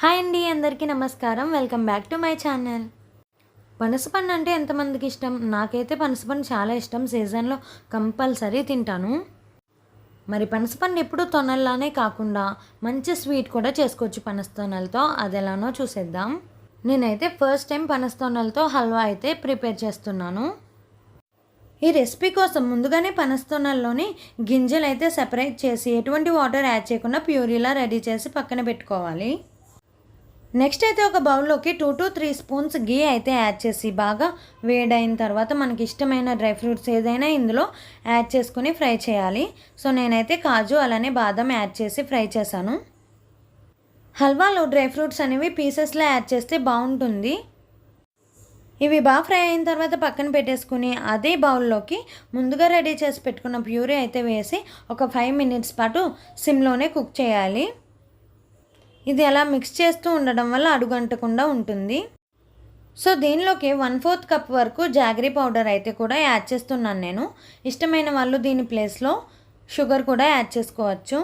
Hi అండి అందరికీ నమస్కారం. Welcome back to my channel. పనసపండు అంటే ఎంతమందికి ఇష్టం? నాకైతే పనసపండు చాలా ఇష్టం. సీజన్లో కంపల్సరీ తింటాను. మరి పనసపండు ఎప్పుడు తొనల్లానే కాకుండా మంచి స్వీట్ కూడా చేసుకోవచ్చు పనసతోనలతో అది ఎలానో చూసేద్దాం. నేనైతే ఫస్ట్ టైం పనస హల్వా అయితే ప్రిపేర్ చేస్తున్నాను. ఈ రెసిపీ కోసం ముందుగానే పనస్తోనల్లోని గింజలు అయితే సెపరేట్ చేసి ఎటువంటి వాటర్ యాడ్ చేయకుండా ప్యూరీలా రెడీ చేసి పక్కన పెట్టుకోవాలి. నెక్స్ట్ అయితే ఒక బౌల్లోకి two to three spoons ghee అయితే యాడ్ చేసి బాగా వేడైన తర్వాత మనకి ఇష్టమైన డ్రై ఫ్రూట్స్ ఏదైనా ఇందులో యాడ్ చేసుకుని ఫ్రై చేయాలి. సో నేనైతే కాజు అలానే బాదం యాడ్ చేసి ఫ్రై చేశాను. హల్వాలో డ్రై ఫ్రూట్స్ అనేవి పీసెస్లో యాడ్ చేస్తే బాగుంటుంది. ఇవి బాగా ఫ్రై అయిన తర్వాత పక్కన పెట్టేసుకుని అదే బౌల్లోకి ముందుగా రెడీ చేసి పెట్టుకున్న ప్యూరీ అయితే వేసి ఒక ఫైవ్ మినిట్స్ పాటు సిమ్లోనే కుక్ చేయాలి. ఇది అలా మిక్స్ చేస్తూ ఉండడం వల్ల అడుగంటకుండా ఉంటుంది. సో దీనిలోకి వన్ ఫోర్త్ కప్ వరకు జాగరీ పౌడర్ అయితే కూడా యాడ్ చేస్తున్నాను నేను. ఇష్టమైన వాళ్ళు దీని ప్లేస్లో షుగర్ కూడా యాడ్ చేసుకోవచ్చు.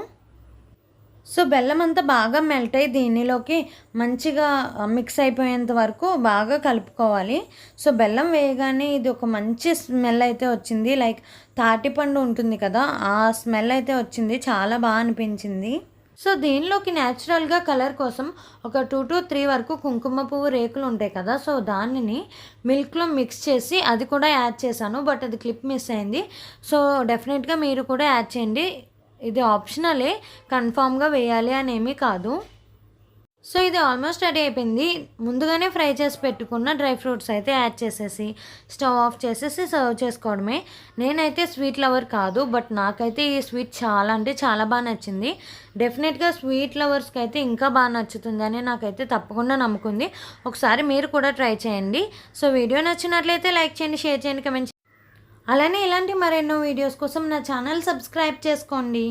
సో బెల్లం అంతా బాగా మెల్ట్ అయ్యి దీనిలోకి మంచిగా మిక్స్ అయిపోయేంత వరకు బాగా కలుపుకోవాలి. సో బెల్లం వేయగానే ఇది ఒక మంచి స్మెల్ అయితే వచ్చింది. లైక్ తాటిపండు ఉంటుంది కదా ఆ స్మెల్ అయితే వచ్చింది. చాలా బాగా అనిపించింది. సో దీనిలోకి న్యాచురల్గా కలర్ కోసం ఒక టూ టు త్రీ వరకు కుంకుమ పువ్వు రేకులు ఉంటాయి కదా సో దానిని మిల్క్లో మిక్స్ చేసి అది కూడా యాడ్ చేశాను బట్ అది క్లిప్ మిస్ అయింది. సో డెఫినెట్గా మీరు కూడా యాడ్ చేయండి. ఇది ఆప్షనలే కన్ఫామ్గా వేయాలి అని ఏమీ కాదు. సో ఇది ఆల్మోస్ట్ రెడీ అయిపోయింది. ముందుగానే ఫ్రై చేసి పెట్టుకున్న డ్రై ఫ్రూట్స్ అయితే యాడ్ చేసేసి స్టవ్ ఆఫ్ చేసేసి సర్వ్ చేసుకోవడమే. నేనైతే స్వీట్ లవర్ కాదు బట్ నాకైతే ఈ స్వీట్ చాలా అంటే చాలా బాగా నచ్చింది. డెఫినెట్గా స్వీట్ లవర్స్కి అయితే ఇంకా బాగా నచ్చుతుందని నాకైతే తప్పకుండా నమ్ముకుంది. ఒకసారి మీరు కూడా ట్రై చేయండి. సో వీడియో నచ్చినట్లయితే లైక్ చేయండి షేర్ చేయండి కమెంట్ అలానే ఇలాంటి మరెన్నో వీడియోస్ కోసం నా ఛానల్ సబ్స్క్రైబ్ చేసుకోండి.